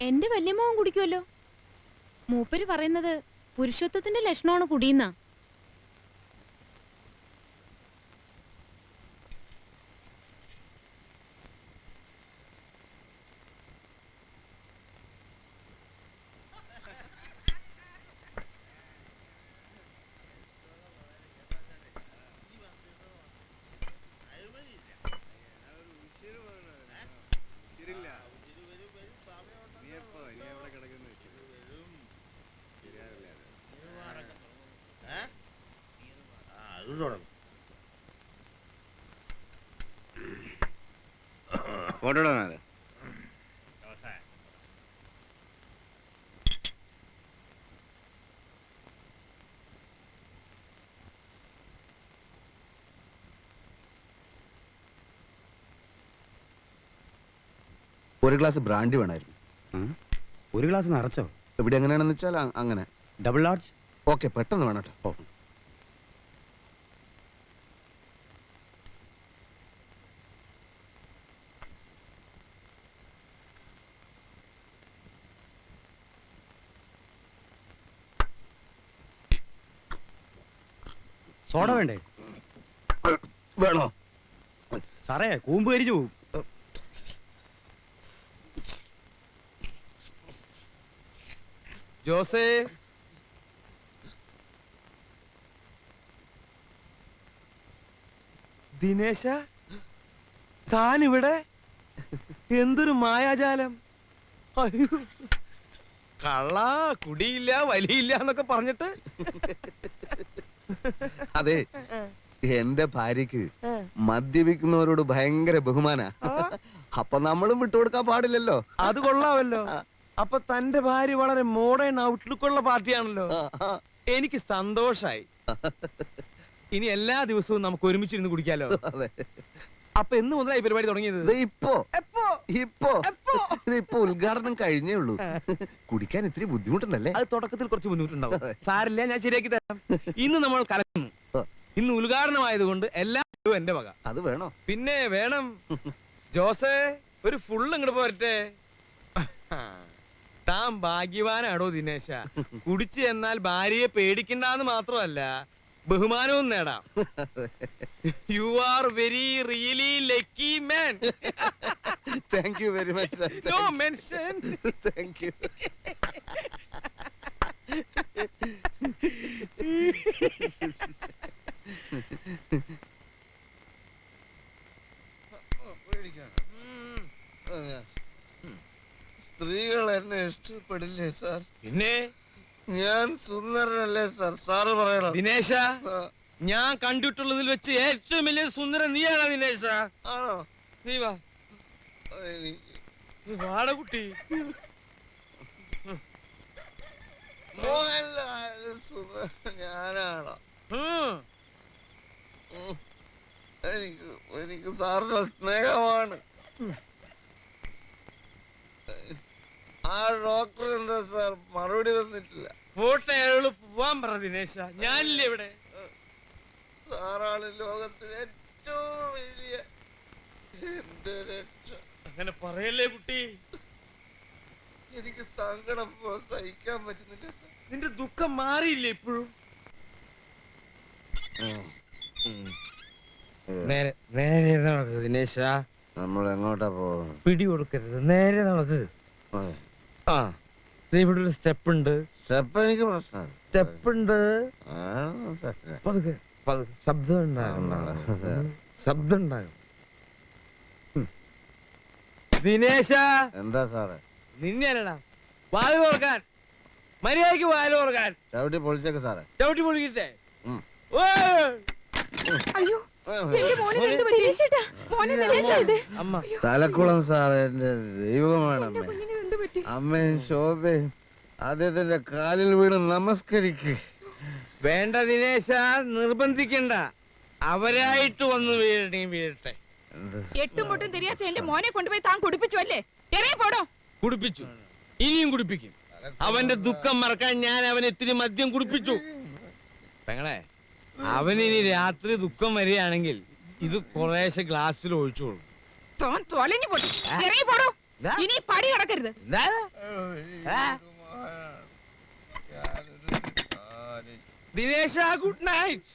എന്റെ വല്യമ്മാവൻ കുടിക്കുമല്ലോ മൂപ്പര് പറയുന്നത് പുരുഷത്വത്തിന്റെ ലക്ഷണമാണ് കുടിയുന്ന ഫോട്ടോ നാല് ഒരു ഗ്ലാസ് ബ്രാൻഡി വേണമായിരുന്നു ഒരു ഗ്ലാസ് നിറച്ചോ? ഇവിടെ എങ്ങനെയാണെന്ന് വെച്ചാൽ അങ്ങനെ. ഡബിൾ ലാർജ് ഓക്കെ പെട്ടെന്ന് വേണം കേട്ടോ സോഡ വേണ്ടേ? വേണോ? സാറേ കൂമ്പ് കരിഞ്ഞു പോകും ജോസേ. ദിനേശ താനിവിടെ? എന്തൊരു മായാജാലം. കള്ള കുടിയില്ല വലിയില്ല എന്നൊക്കെ പറഞ്ഞിട്ട് അതെ. എന്റെ ഭാര്യക്ക് മദ്യപിക്കുന്നവരോട് ഭയങ്കര ബഹുമാന. അപ്പൊ നമ്മളും വിട്ടുകൊടുക്കാൻ പാടില്ലല്ലോ. അത് കൊള്ളാമല്ലോ. അപ്പൊ തന്റെ ഭാര്യ വളരെ മോഡേൺ ഔട്ട്ലുക്ക് ഉള്ള പാർട്ടിയാണല്ലോ. എനിക്ക് സന്തോഷായി. ഇനി എല്ലാ ദിവസവും നമുക്ക് ഒരുമിച്ചിരുന്ന് കുടിക്കാലോ. അതെ. അപ്പൊ എന്ന് മുതലായി പരിപാടി തുടങ്ങിയത്? ഇപ്പോ. എപ്പോ? ഇപ്പോ. ഇപ്പൊ ഉദ്ഘാടനം കഴിഞ്ഞേ ഉള്ളൂ. കുടിക്കാൻ ഇത്തിരി ബുദ്ധിമുട്ടുണ്ടല്ലേ? അത് തുടക്കത്തിൽ കുറച്ച് ബുദ്ധിമുട്ടുണ്ടാവും. സാറില്ല സാരില്ല ഞാൻ ശരിയാക്കി തരാം. ഇന്ന് നമ്മൾ കലക്കുന്നു. ഇന്ന് ഉദ്ഘാടനമായതുകൊണ്ട് എല്ലാ എന്റെ വക. അത് വേണോ? പിന്നെ വേണം ജോസേ ഒരു ഫുള്ള് ഇങ്ങോട്ട് പോരട്ടെ. താൻ ഭാഗ്യവാനാണോ ദിനേശ? കുടിച്ചു എന്നാൽ ഭാര്യയെ പേടിക്കണ്ടെന്ന് മാത്രമല്ല ബഹുമാനവും നേടാം you are very really lucky man thank you very much no mention thank you സ്ത്രീകൾ എന്നെ ഇഷ്ടപ്പെടില്ലേ സാർ പിന്നെ ഞാൻ സുന്ദരനല്ലേ സാർ? സാറ് പറയണം. ദിനേശ ഞാൻ കണ്ടിട്ടുള്ളതിൽ വെച്ച് ഏറ്റവും വലിയ സുന്ദരൻ നീയാണ് ദിനേശ? ആണോ? നീ വാ. നീ വാട കുട്ടി. മോഹൻലാൽ സുന്ദരൻ ഞാനാണോ. എനിക്ക് എനിക്ക് സാറിന്റെ സ്നേഹമാണ്. ആ ഡോക്ടർ എന്താ സാർ? മറുപടി തന്നിട്ടില്ല. പോട്ടെ അയാളോട് പോവാൻ പറ ദിനേശ. ഞാനില്ലേ ഇവിടെ. സാറാണ് ലോകത്തിലെ ഏറ്റവും വലിയ എന്റെ രക്ഷ. അങ്ങനെ പറയല്ലേ കുട്ടി. എനിക്ക് സങ്കടം ഇപ്പോ സഹിക്കാൻ പറ്റുന്നില്ല സാർ. നിന്റെ ദുഃഖം മാറിയില്ലേ ഇപ്പോഴും? നേരെ നേരെ നടക്ക് ദിനേശ. നമ്മൾ എങ്ങോട്ടാ പോകുന്നത് പിടി കൊടുക്കരുത് നേരെ നടക്ക്. ആ. ദേ ഇവിടെ ഒരു സ്റ്റെപ്പ് ഉണ്ട്. സ്റ്റെപ്പ് എനിക്ക് പ്രശ്നമാണ്. സ്റ്റെപ്പ് ഉണ്ട്. ആ, സാറേ. പതുക്കെ. പതുക്കെ. ശബ്ദം ഉണ്ടാകും ശബ്ദം ഉണ്ടാകും ഉം. ദിനേശ! എന്താ സാറേ? നിന്നെയല്ലടാ വാൽ തുറക്കാൻ. മര്യാദയ്ക്ക് വാൽ തുറക്കാൻ. ചവിട്ടി പൊളിച്ചേക്ക് സാറേ. ചവിട്ടി പൊളിക്കട്ടെ. ഉം. ഓ! അയ്യോ എന്റെ മോനെ എന്ത് പറ്റി ദിനേശേട്ടാ, മോനെ ദിനേശാ ഇത്. അമ്മ. തലക്കുളം സാറേ എന്റെ ദൈവമാണ് അമ്മേ ശോഭേ അദ്ദേഹത്തിന്റെ കാലിൽ വീണ് നമസ്കരിക്ക്. വേണ്ട ദിനേശ നിർബന്ധിക്കണ്ട. അവരായിട്ട് വന്ന് വീഴണേ വീഴട്ടെ. എട്ടും പൊട്ടും തിരിയാത്ത എന്റെ മോനെ കൊണ്ടുപോയി താൻ കുടിപ്പിച്ചു അല്ലേ? ഇറങ്ങി പോടോ. കുടിപ്പിച്ചു. ഇനിയും കുടിപ്പിക്കും. അവന്റെ ദുഃഖം മറക്കാൻ ഞാൻ അവൻ ഇത്തിരി മദ്യം കുടിപ്പിച്ചു. പെങ്ങളെ അവനിനി രാത്രി ദുഃഖം വരികയാണെങ്കിൽ ഇത് കുറേശ്ശെ ഗ്ലാസ്സിൽ ഒഴിച്ചോളൂ. തോൻ തൊലഞ്ഞു പൊട്ടി ഇറങ്ങി പോടോ. ഇനി പടി കിടക്കരുത് ദിനേശ ഗുഡ് നൈറ്റ്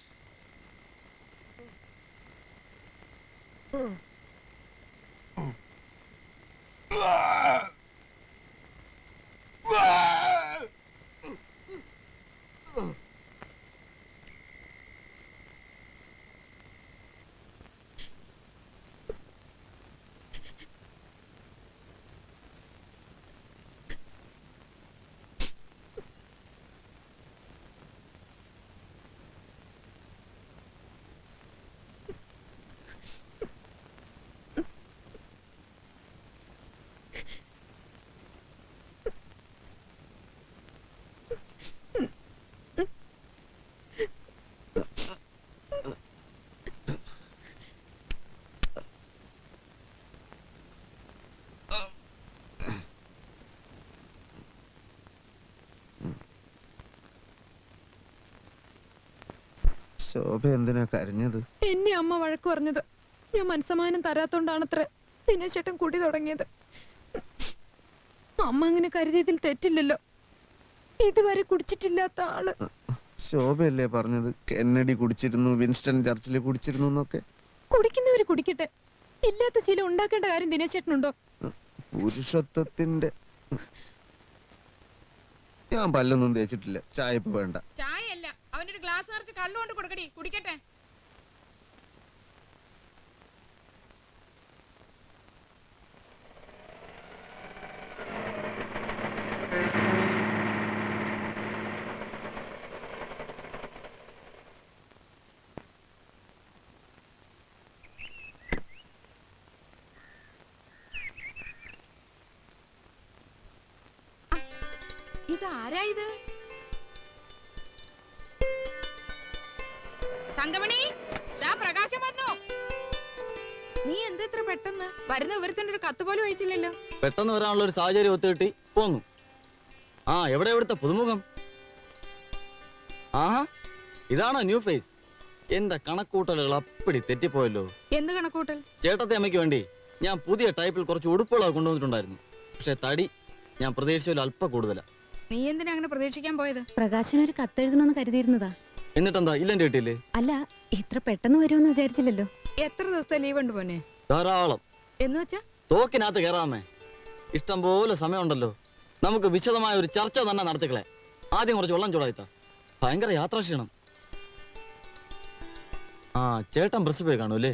ശോഭ എന്തിനാ കരഞ്ഞത്? എന്നെ അമ്മ വഴക്ക് പറഞ്ഞത്. ഞാൻ മനസ്സമാനം തരാത്തോണ്ടാണത്ര ദിനേശേട്ടൻ കുടി തുടങ്ങിയത്. അമ്മ അങ്ങനെ കരുതിയതിൽ തെറ്റില്ലല്ലോ. ഇതുവരെ കുടിച്ചിട്ടില്ലാത്ത ആൾ. ശോഭയല്ലേ പറഞ്ഞത്? കെന്നഡി കുടിച്ചിരുന്നു വിൻസ്റ്റൺ ചർച്ചിൽ കുടിച്ചിരുന്നു എന്നൊക്കെ. കുടിക്കുന്നവര് കുടിക്കട്ടെ. ഇല്ലാത്ത ശീലം ഉണ്ടാക്കേണ്ട കാര്യം ദിനേശേട്ടനുണ്ടോ? പുരുഷത്വത്തിന്റെ ഞാൻ പല്ലൊന്നും തേച്ചിട്ടില്ല. ചായ വേണ്ട. അവനൊരു ഗ്ലാസ് നിറച്ച് കള്ളുകൊണ്ട് കൊടുക്കടി. കുടിക്കട്ടെ. ഇതാരാ ഇത്? തങ്കമണി ഇതാ പ്രകാശം വന്നു. നീ എന്തിത്ര ഇത്ര പെട്ടെന്ന്? വരുന്ന വിവരത്തിന്റെ ഒരു കത്ത് പോലും അയച്ചില്ലല്ലോ. പെട്ടെന്ന് വരാനുള്ള ഒരു സാഹചര്യം ഒത്തുകിട്ടി. പോന്നു. ആ എവിടെ എവിടുത്തെ പുതുമുഖം? ആഹാ ഇതാണോ ന്യൂ ഫേസ്? എന്റെ കണക്കൂട്ടലുകൾ അപ്പടി തെറ്റിപ്പോയല്ലോ. എന്ത് കണക്കൂട്ടൽ? ചേട്ടത്തെ അമ്മയ്ക്ക് വേണ്ടി ഞാൻ പുതിയ ടൈപ്പിൽ കുറച്ച് ഉടുപ്പുകളൊക്കെ കൊണ്ടുവന്നിട്ടുണ്ടായിരുന്നു. പക്ഷെ തടി ഞാൻ പ്രതീക്ഷിച്ചതിൽ അല്പം കൂടുതലാ. നീ എന്തിനാ അങ്ങനെ പ്രതീക്ഷിക്കാൻ പോയത്? പ്രകാശനൊരു കത്തെഴുതണമെന്ന് കരുതിയിരുന്നതാ. എന്നിട്ടെന്താ ഇല്ലെന്റെ കിട്ടിയില്ലേ അല്ല ഇത്ര പെട്ടെന്ന് വരുമെന്ന് വിചാരിച്ചില്ലല്ലോ. എത്ര ദിവസത്തെ ലീവ് ഉണ്ട് പോനെ ധാരാളം. എന്ന് വെച്ചാ? തോക്കിനകത്ത് കയറാമേ. ഇഷ്ടം പോലെ സമയമുണ്ടല്ലോ. നമുക്ക് വിശദമായ ഒരു ചർച്ച തന്നെ നടത്തിക്കളെ. ആദ്യം കുറച്ച് വെള്ളം ചൂടായിത്ത ഭയങ്കര യാത്രാക്ഷീണം ആ ചേട്ടൻ പ്രസ് പോയി കാണൂല്ലേ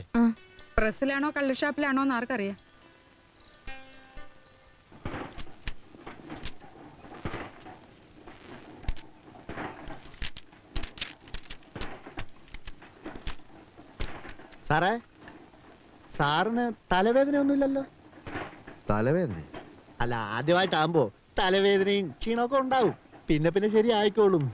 പ്രസ്സിലാണോ കള്ളുഷാപ്പിലാണോ എന്ന് ആർക്കറിയാം. സാറേ സാറിന് തലവേദന ഒന്നുമില്ലല്ലോ തലവേദന? അല്ല ആദ്യമായിട്ടാകുമ്പോ തലവേദനയും ക്ഷീണമൊക്കെ ഉണ്ടാവും. പിന്നെ പിന്നെ ശരി ആയിക്കോളും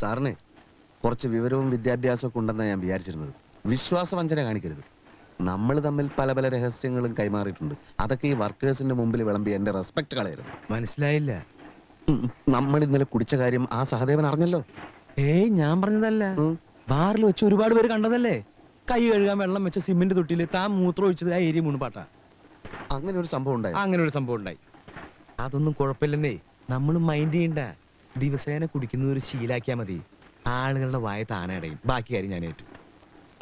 സാറിനെ കുറച്ച് വിവരവും വിദ്യാഭ്യാസവും ഒക്കെ ഉണ്ടെന്നാണ് ഞാൻ വിചാരിച്ചിരുന്നത്. വിശ്വാസവഞ്ചന കാണിക്കരുത്. നമ്മൾ തമ്മിൽ പല പല രഹസ്യങ്ങളും കൈമാറിയിട്ടുണ്ട്. അതൊക്കെ ഈ വർക്കേഴ്സിന്റെ മുമ്പിൽ വിളമ്പി എന്റെ റെസ്പെക്ട് കളയരുത്. മനസ്സിലായില്ല. നമ്മൾ ഇന്നലെ കുടിച്ച കാര്യം ആ സഹദേവൻ അറിഞ്ഞല്ലോ? ഏയ് ഞാൻ പറഞ്ഞതല്ല. ബാറിൽ വെച്ച് ഒരുപാട് പേര് കണ്ടതല്ലേ? കൈ കഴുകാൻ വെള്ളം വെച്ച സിമെന്റ് തൊട്ടിയിൽ താൻ മൂത്രം ഒഴിച്ചത് ആ ഏരിയ മുൻപാട്ടാ അങ്ങനെ ഒരു സംഭവം ഉണ്ടായി. അങ്ങനെ ഒരു സംഭവം ഉണ്ടായി. അതൊന്നും കുഴപ്പമില്ലെന്നേ. നമ്മൾ മൈൻഡ് ചെയ്യണ്ട. ദിവസേന കുടിക്കുന്നത് ഒരു ശീലാക്കിയാ മതി. ആളുകളുടെ വായ താനടയും ബാക്കി കാര്യം ഞാൻ ഏറ്റു.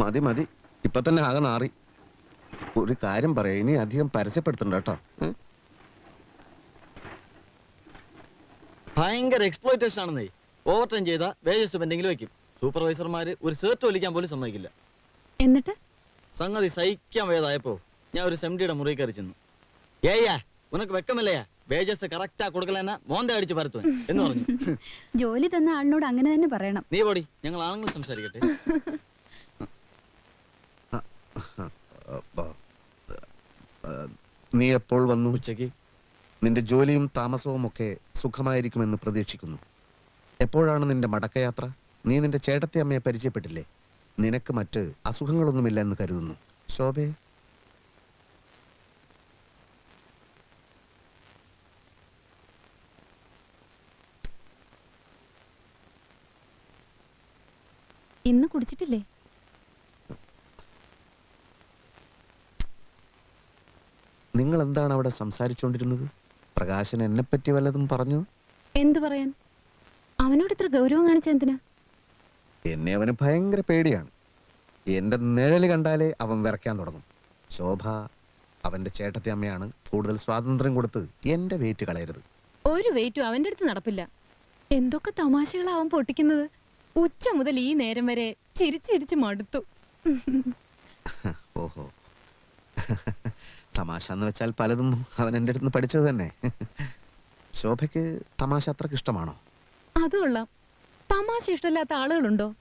മതി മതി. ഇപ്പൊ തന്നെ ആകെ നാറി. ഒരു കാര്യം പറയാം. ഇനി അധികം പരസ്യപ്പെടുത്തണ്ട കേട്ടോ. ഉം? ഭയങ്കര എക്സ്പ്ലോയിറ്റേഷൻ ആണെന്നേ. ഓവർ ടൈം ചെയ്ത വേജസ് പെൻഡിങ്ങിൽ വെക്കും സൂപ്പർവൈസർമാര് ഒരു സേർട്ട് വലിക്കാൻ പോലും സമ്മതിക്കില്ല. എന്നിട്ട്? സംഗതി സഹിക്കാൻ വേദായപ്പോ ഞാൻ ഒരു സെംഡിയുടെ മുറി കയറി ചെന്നു. ഏയ്യാ ഉനക്ക് വെക്കമല്ലയാ വേജസ് കറക്റ്റാ കൊടുക്കലെന്ന മോന്ത അടിച്ച് പരത്തുവൻ എന്ന് പറഞ്ഞു. ജോലി തന്ന ആളിനോട് അങ്ങനെ തന്നെ പറയണം. നീ പോടി ഞങ്ങൾ ആണുങ്ങൾ സംസാരിക്കട്ടെ. നീ എപ്പോൾ വന്നു ഉച്ചയ്ക്ക് നിന്റെ ജോലിയും താമസവും ഒക്കെ സുഖമായിരിക്കുമെന്ന് പ്രതീക്ഷിക്കുന്നു. എപ്പോഴാണ് നിന്റെ മടക്കയാത്ര? നീ നിന്റെ ചേട്ടത്തെ അമ്മയെ പരിചയപ്പെട്ടില്ലേ? നിനക്ക് മറ്റ് അസുഖങ്ങളൊന്നുമില്ല എന്ന് കരുതുന്നു. ശോഭയെ കുടിച്ചിട്ടില്ലേ? നിങ്ങൾ എന്താണ് അവിടെ സംസാരിച്ചുകൊണ്ടിരുന്നത് പ്രകാശൻ എന്നെ പറ്റി വല്ലതും പറഞ്ഞു? എന്തു പറയാൻ? അവനോട് ഇത്ര ഗൗരവം കാണിച്ച എന്തിനാ? എന്നെ അവന് ഭയങ്കര പേടിയാണ്. എന്റെ നിഴൽ കണ്ടാലേ അവൻ വിറയ്ക്കാൻ തുടങ്ങും. ശോഭ അവന്റെ ചേട്ടത്തി അമ്മയാണ് കൂടുതൽ സ്വാതന്ത്ര്യം കൊടുത്ത് എന്റെ വെയിറ്റ് കളയരുത്. ഒരു വെയിറ്റും അവന്റെ അടുത്ത് നടപ്പില്ല. എന്തൊക്കെ തമാശകളാ അവൻ പൊട്ടിക്കുന്നത്? ഉച്ച മുതൽ ഈ നേരം വരെ ചിരിച്ചിരിച്ച് മടുത്തു. ഓഹോ. തമാശ എന്ന് വെച്ചാൽ പലതും അവൻ എന്റെ അടുത്ത് പഠിച്ചത് തന്നെ. ശോഭയ്ക്ക് തമാശ അത്രയ്ക്ക് ഇഷ്ടമാണോ? അത് കൊള്ളാം. തമാശ ഇഷ്ടമില്ലാത്ത ആളുകളുണ്ടോ?